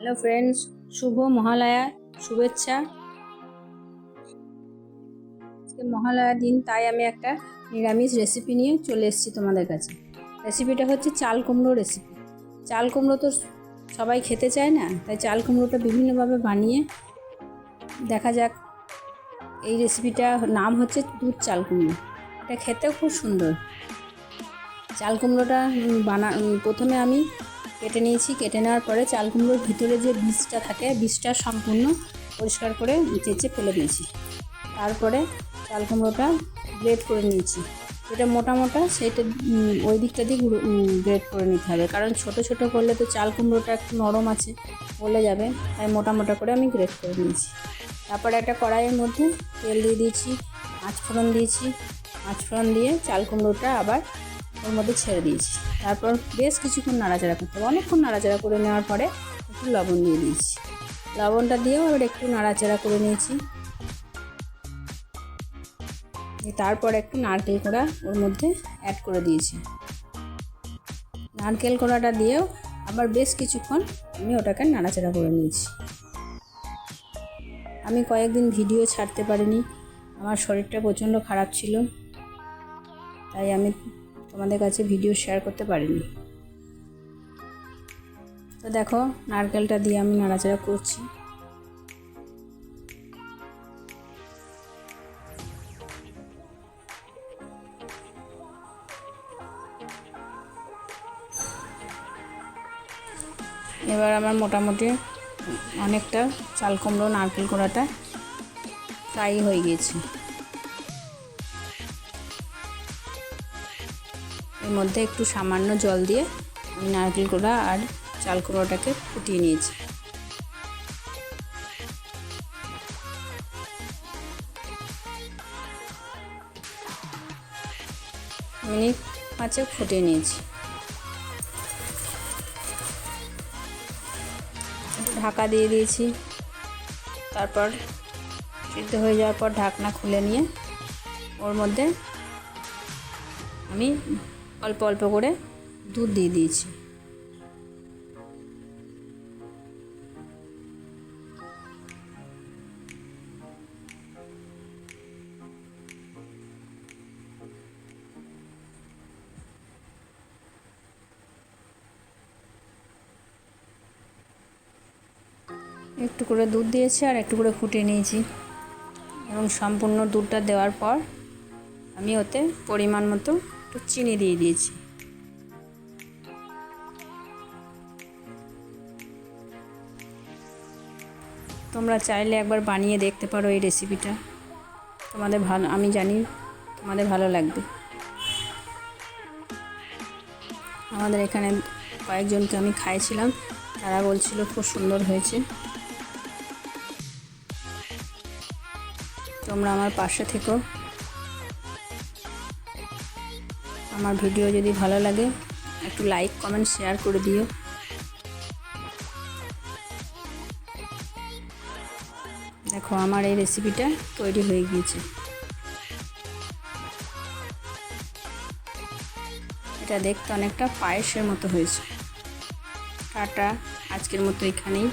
Hello friends, শুভ মহালয়া, শুভেচ্ছা। মহালয়া দিন, তাই আমি একটা নিরামিষ রেসিপি নিয়ে চলে এসেছি তোমাদের কাছে। রেসিপিটা হচ্ছে চাল কুমড়ো রেসিপি চাল কুমড়ো তো সবাই খেতে চায় না, তাই চাল কুমড়োটা বিভিন্নভাবে বানিয়ে দেখা যাক এই রেসিপিটা নাম হচ্ছে দুধ চাল কুমড়ো। এটা খেতেও খুব সুন্দর। চাল কুমড়োটা বানা, প্রথমে আমি কেটে নিয়েছি। কেটে নেওয়ার পরে চাল কুমড়োর ভিতরে যে বীজটা থাকে, বীজটা সম্পূর্ণ পরিষ্কার করে চেঁচে ফেলে দিয়েছি। তারপরে চাল কুমড়োটা গ্রেড করে নিয়েছি। যেটা মোটা মোটা, সেটা ওই দিকটা দিয়ে গ্রেড করে নিতে হবে। কারণ ছোট ছোট করলে তো চাল কুমড়োটা একটু নরম আছে, গলে যাবে। তাই মোটা মোটা করে আমি গ্রেড করে নিয়েছি। তারপরে একটা কড়াইয়ের মধ্যে তেল দিয়ে দিয়েছি পাঁচ ফোড়ন দিয়েছি। পাঁচ ফোড়ন দিয়ে চাল কুমড়োটা আবার ওর মধ্যে ছেড়ে দিয়েছি। তারপর বেশ কিছুক্ষণ নাড়াচাড়া করতে হবে। অনেকক্ষণ নাড়াচাড়া করে নেওয়ার পরে একটু লবণ দিয়ে দিয়েছি। লবণটা দিয়েও আবার একটু নাড়াচাড়া করে নিয়েছি। তারপর একটু নারকেল কোড়া ওর মধ্যে অ্যাড করে দিয়েছি। নারকেল কোড়াটা দিয়েও আবার বেশ কিছুক্ষণ আমি ওটাকে নাড়াচাড়া করে নিয়েছি। আমি কয়েকদিন ভিডিও ছাড়তে পারিনি। আমার শরীরটা প্রচণ্ড খারাপ ছিল। তাই আমি তোমাদের কাছে ভিডিও শেয়ার করতে পারিনি। তো দেখো, নারকেলটা দিয়ে আমি নাড়াচাড়া করছি। এবার আমার মোটামুটি অনেকটা চাল কুমড়ো, নারকেল কোড়াটা ফ্রাই হয়ে গিয়েছে। এর মধ্যে একটু সামান্য জল দিয়ে আমি নারকেল কোড়া আর চাল কুমড়োটাকে ফুটিয়ে নিয়েছি। মিনিট পাঁচেক ফুটিয়ে নিয়েছি। ঢাকা দিয়ে দিয়েছি। তারপর সিদ্ধ হয়ে যাওয়ার পর ঢাকনা খুলে নিয়ে ওর মধ্যে আমি অল্প অল্প করে দুধ দিয়ে দিয়েছি। একটু করে দুধ দিয়েছি আর একটু করে ফুটিয়ে নিয়েছি। এবং সম্পূর্ণ দুধটা দেওয়ার পর আমি ওতে পরিমাণ মতো একটু চিনি দিয়ে দিয়েছি। তোমরা চাইলে একবার বানিয়ে দেখতে পারো এই রেসিপিটা তোমাদের ভালো, আমি জানি তোমাদের ভালো লাগবে। আমাদের এখানে কয়েকজনকে আমি খাইছিলাম তারা বলছিল খুব সুন্দর হয়েছে। তোমরা আমার পাশে থেকো। আমার ভিডিও যদি ভালো লাগে, একটু লাইক কমেন্ট শেয়ার করে দিও। দেখো, আমার এই রেসিপিটা তৈরি হয়ে গিয়েছে। এটা দেখতে অনেকটা পায়েসের মতো হয়েছে। টাটা, আজকের মতো এখানেই।